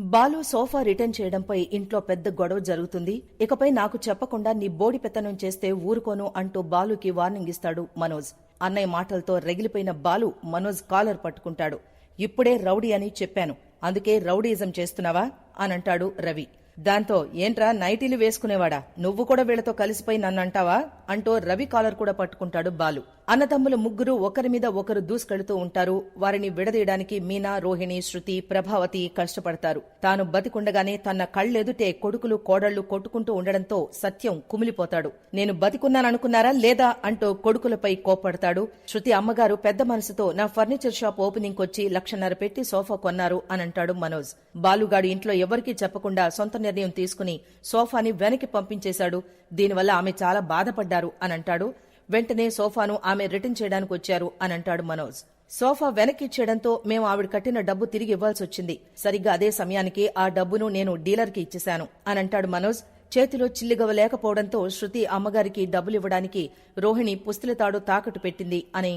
Balu sofa return చేయడంపై ఇంట్లో పెద్ద గొడవ జరుగుతుంది. ఇకపై నాకు చెప్పకుండా నీ బోడి పెత్తనం చేస్తే ఊరుకోను అంటూ బాలుకి వార్నింగ్ ఇస్తాడు మనోజ్. అన్నయ్య మాటలతో రగిలిపోయిన బాలు మనోజ్ కాలర్ పట్టుకుంటాడు. ఇప్పుడే రౌడీ అని చెప్పాను. అందుకే రౌడీజం చేస్తున్నావా? అనంటాడు రవి. దాంతో ఏంట్రా నైటీలు వేసుకునేవాడా? నువ్వు కూడా వీళ్ళతో కలిసిపోయి నన్ను అంటావా అంటూ రవి కాలర్ కూడా పట్టుకుంటాడు బాలు. అన్నదమ్ముల ముగ్గురు ఒకరి మీద ఒకరు దూసుకెళ్తూ ఉంటారు. వారిని విడదీయడానికి మీనా రోహిణి శృతి ప్రభావతి కష్టపడతారు. తాను బతికుండగానే తన కళ్ళెదుటే కొడుకులు కోడళ్ళు కొట్టుకుంటూ ఉండడంతో సత్యం కుమిలిపోతాడు. నేను బతికున్నాననుకున్నారా లేదా అంటూ కొడుకులపై కోపడతాడు శృతి అమ్మగారు పెద్ద మనసుతో నా ఫర్నిచర్ షాప్ ఓపెనింగ్ వచ్చి లక్షన్నర పెట్టి సోఫా కొన్నారు అనంటాడు మనోజ్. బాలుగాడు ఇంట్లో ఎవరికీ చెప్పకుండా సొంత నిర్ణయం తీసుకుని సోఫాని వెనక్కి పంపించేశాడు. దీనివల్ల ఆమె చాలా బాధపడ్డారు అనంటాడు. వెంటనే సోఫాను ఆమె రిటర్న్ చేయడానికి వచ్చారు అనంటాడు మనోజ్. సోఫా వెనక్కి ఇచ్చేయడంతో మేము ఆవిడ కట్టిన డబ్బు తిరిగి ఇవ్వాల్సి వచ్చింది. సరిగ్గా అదే సమయానికి ఆ డబ్బును నేను డీలర్కి ఇచ్చేశాను అనంటాడు మనోజ్. చేతిలో చిల్లిగవ లేకపోవడంతో శృతి అమ్మగారికి డబ్బులివ్వడానికి రోహిణి పుస్తలతాడు తాకట్టు పెట్టింది అని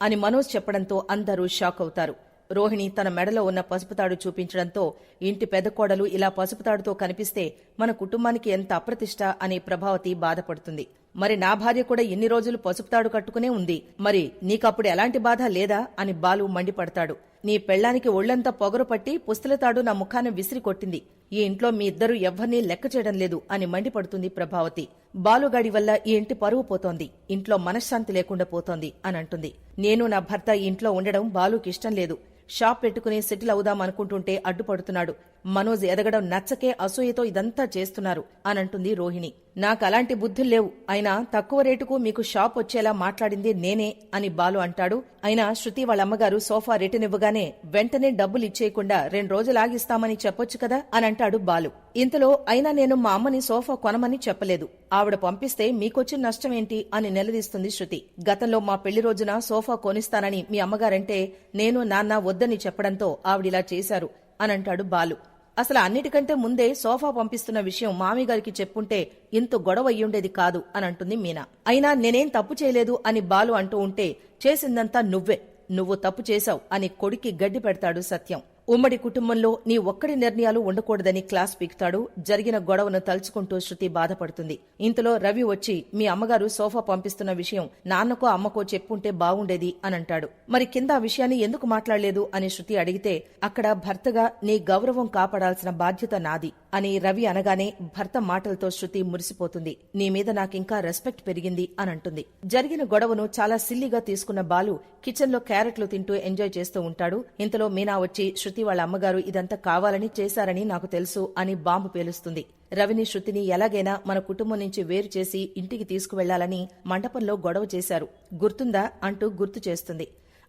అని మనోజ్ చెప్పడంతో అందరూ షాక్ అవుతారు. రోహిణి తన మెడలో ఉన్న పసుపుతాడు చూపించడంతో ఇంటి పెద్ద కోడలు ఇలా పసుపుతాడుతో కనిపిస్తే మన కుటుంబానికి ఎంత అప్రతిష్ట అని ప్రభావతి బాధపడుతుంది. మరి నా భార్య కూడా ఎన్ని రోజులు పసుపుతాడు కట్టుకునే ఉంది. మరి నీకప్పుడు ఎలాంటి బాధ లేదా? అని బాలు మండిపడతాడు. నీ పెళ్ళానికి ఒళ్ళంతా పొగరు పట్టి పుస్తలతాడు నా ముఖాన విసిరి కొట్టింది. ఈ ఇంట్లో మీ ఇద్దరు ఎవ్వరినీ లెక్క చేయడం లేదు అని మండిపడుతుంది ప్రభావతి. బాలుగాడి వల్ల ఈ ఇంటి పరువు పోతోంది. ఇంట్లో మనశ్శాంతి లేకుండా పోతోంది అని అంటుంది. నేను నా భర్త ఇంట్లో ఉండడం బాలుకి ఇష్టం లేదు. షాప్ పెట్టుకుని సెటిల్ అవుదాం అనుకుంటుంటే అడ్డుపడుతున్నాడు. మనోజ్ ఎదగడం నచ్చకే అసూయతో ఇదంతా చేస్తున్నారు అనంటుంది రోహిణి. నాకు అలాంటి బుద్ధులు లేవు. అయినా తక్కువ రేటుకు మీకు షాప్ వచ్చేలా మాట్లాడింది నేనే అని బాలు అంటాడు. అయినా శృతి వాళ్ళమ్మగారు సోఫా రిటర్న్ ఇవ్వగానే వెంటనే డబ్బులు ఇచ్చేయకుండా రెండు రోజులు ఆగిస్తామని చెప్పొచ్చు కదా అని అంటాడు బాలు. ఇంతలో అయినా నేను మా అమ్మని సోఫా కొనమని చెప్పలేదు. ఆవిడ పంపిస్తే మీకొచ్చిన నష్టమేంటి అని నిలదీస్తుంది శృతి. గతంలో మా పెళ్ళి రోజున సోఫా కొనిస్తానని మీ అమ్మగారంటే నేను నాన్న వద్దని చెప్పడంతో ఆవిడిలా చేశారు అనంటాడు బాలు. అసలు అన్నిటికంటే ముందే సోఫా పంపిస్తున్న విషయం మామిగారికి చెప్పుంటే ఇంత గొడవ అయ్యుండేది కాదు అని అంటుంది మీనా. అయినా నేనేం తప్పు చేయలేదు అని బాలు అంటూ ఉంటే చేసిందంతా నువ్వే. నువ్వు తప్పు చేశావు అని కొడుకి గడ్డి పెడతాడు సత్యం. ఉమ్మడి కుటుంబంలో నీ ఒక్కడి నిర్ణయాలు ఉండకూడదని క్లాస్ పీకుతాడు. జరిగిన గొడవను తలుచుకుంటూ శృతి బాధపడుతుంది. ఇంతలో రవి వచ్చి మీ అమ్మగారు సోఫా పంపిస్తున్న విషయం నాన్నకో అమ్మకో చెప్పుంటే బాగుండేది అని అంటాడు మరి కింద ఆ విషయాన్ని ఎందుకు మాట్లాడలేదు? అని శృతి అడిగితే అక్కడ భర్తగా నీ గౌరవం కాపాడాల్సిన బాధ్యత నాది. అని రవి అనగానే భర్త మాటలతో శృతి మురిసిపోతుంది. నీ మీద నాకింకా రెస్పెక్ట్ పెరిగింది అని అంటుంది జరిగిన గొడవను చాలా సిల్లిగా తీసుకున్న బాలు కిచెన్లో క్యారెట్లు తింటూ ఎంజాయ్ చేస్తూ ఉంటాడు. ఇంతలో మీనా వచ్చి శృతి వాళ్ళ అమ్మగారు ఇదంతా కావాలని చేశారని నాకు తెలుసు అని బాంబు పేలుస్తుంది. రవిని శృతిని ఎలాగైనా మన కుటుంబం నుంచి వేరు చేసి ఇంటికి తీసుకువెళ్ళాలని మండపంలో గొడవ చేశారు. గుర్తుందా? అంటూ గుర్తు చేస్తుంది.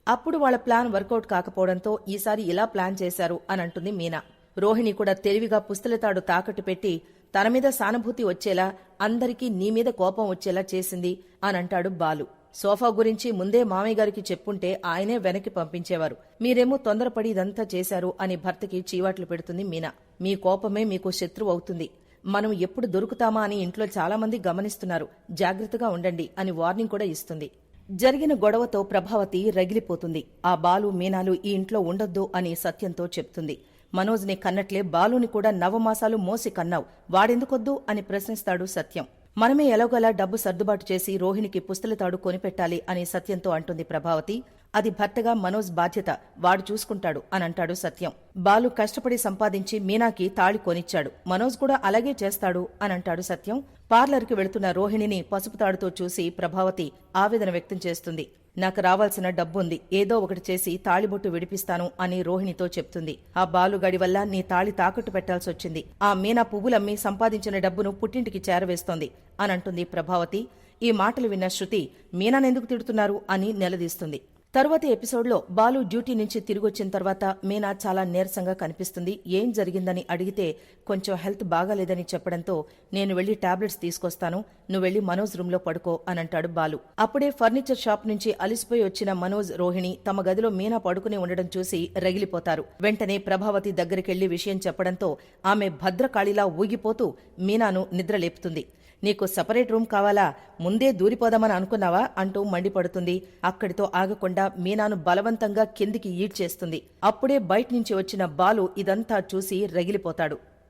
అప్పుడు వాళ్ళ ప్లాన్ వర్కౌట్ కాకపోవడంతో ఈసారి ఇలా ప్లాన్ చేశారు అని అంటుంది మీనా. రోహిణి కూడా తెలివిగా పుస్తలతాడు తాకట్టు పెట్టి తన మీద సానుభూతి వచ్చేలా అందరికీ నీ మీద కోపం వచ్చేలా చేసింది అని అంటాడు బాలు. సోఫా గురించి ముందే మామయ్య గారికి చెప్పుంటే ఆయనే వెనక్కి పంపించేవారు. మీరేమో తొందరపడి ఇదంతా చేశారు అని భర్తకి చీవాట్లు పెడుతుంది మీనా. మీ కోపమే మీకు శత్రువు అవుతుంది. మనం ఎప్పుడు దొరుకుతామా అని ఇంట్లో చాలామంది గమనిస్తున్నారు. జాగ్రత్తగా ఉండండి అని వార్నింగ్ కూడా ఇస్తుంది. జరిగిన గొడవతో ప్రభావతి రగిలిపోతుంది. ఆ బాలు మీనాలు ఈ ఇంట్లో ఉండొద్దు అని సత్యంతో చెప్తుంది. మనోజ్ని కన్నట్లే బాలుని కూడా నవమాసాలు మోసి కన్నావు. వాడెందుకొద్దు అని ప్రశ్నిస్తాడు సత్యం. మనమే ఎలాగోలా డబ్బు సర్దుబాటు చేసి రోహిణికి పుస్తలతాడు కొనిపెట్టాలి అని సత్యంతో అంటుంది ప్రభావతి. అది భర్తగా మనోజ్ బాధ్యత వాడు చూసుకుంటాడు అని అంటాడు సత్యం. బాలు కష్టపడి సంపాదించి మీనాకి తాళి కొనిచ్చాడు. మనోజ్ కూడా అలాగే చేస్తాడు అని అంటాడు సత్యం. పార్లర్కి వెళుతున్న రోహిణిని పసుపు తాడుతో చూసి ప్రభావతి ఆవేదన వ్యక్తం చేస్తుంది. నాకు రావాల్సిన డబ్బుంది ఏదో ఒకటి చేసి తాళిబొట్టు విడిపిస్తాను అని రోహిణితో చెప్తుంది. ఆ బాలుగాడి వల్ల నీ తాళి తాకట్టు పెట్టాల్సి వచ్చింది ఆ మీనా పువ్వులమ్మి సంపాదించిన డబ్బును పుట్టింటికి చేరవేస్తోంది అనంటుంది ప్రభావతి. ఈ మాటలు విన్న శృతి మీనానెందుకు తిడుతున్నారు? అని నిలదీస్తుంది. తరువాత ఎపిసోడ్లో బాలు డ్యూటీ నుంచి తిరిగొచ్చిన తర్వాత మీనా చాలా నీరసంగా కనిపిస్తుంది. ఏం జరిగిందని అడిగితే కొంచెం హెల్త్ బాగాలేదని చెప్పడంతో నేను వెళ్ళి టాబ్లెట్స్ తీసుకొస్తాను. నువ్వు వెళ్ళి మనోజ్ రూంలో పడుకో అని అంటాడు బాలు. అప్పుడే ఫర్నిచర్ షాప్ నుంచి అలిసిపోయి వచ్చిన మనోజ్ రోహిణి తమ గదిలో మీనా పడుకుని ఉండడం చూసి రగిలిపోతారు. వెంటనే ప్రభావతి దగ్గరికెళ్ళి విషయం చెప్పడంతో ఆమె భద్రకాళిలా ఊగిపోతూ మీనాను నిద్రలేపుతుంది. నీకు సపరేట్ రూమ్ కావాలా? ముందే దూరిపోదామని అనుకున్నావా? అంటూ మండిపడుతుంది. అక్కడితో ఆగకుండా మీనాను బలవంతంగా కిందికి ఈడ్చేస్తుంది. అప్పుడే బయట నుంచి వచ్చిన బాలు ఇదంతా చూసి రగిలిపోతాడు.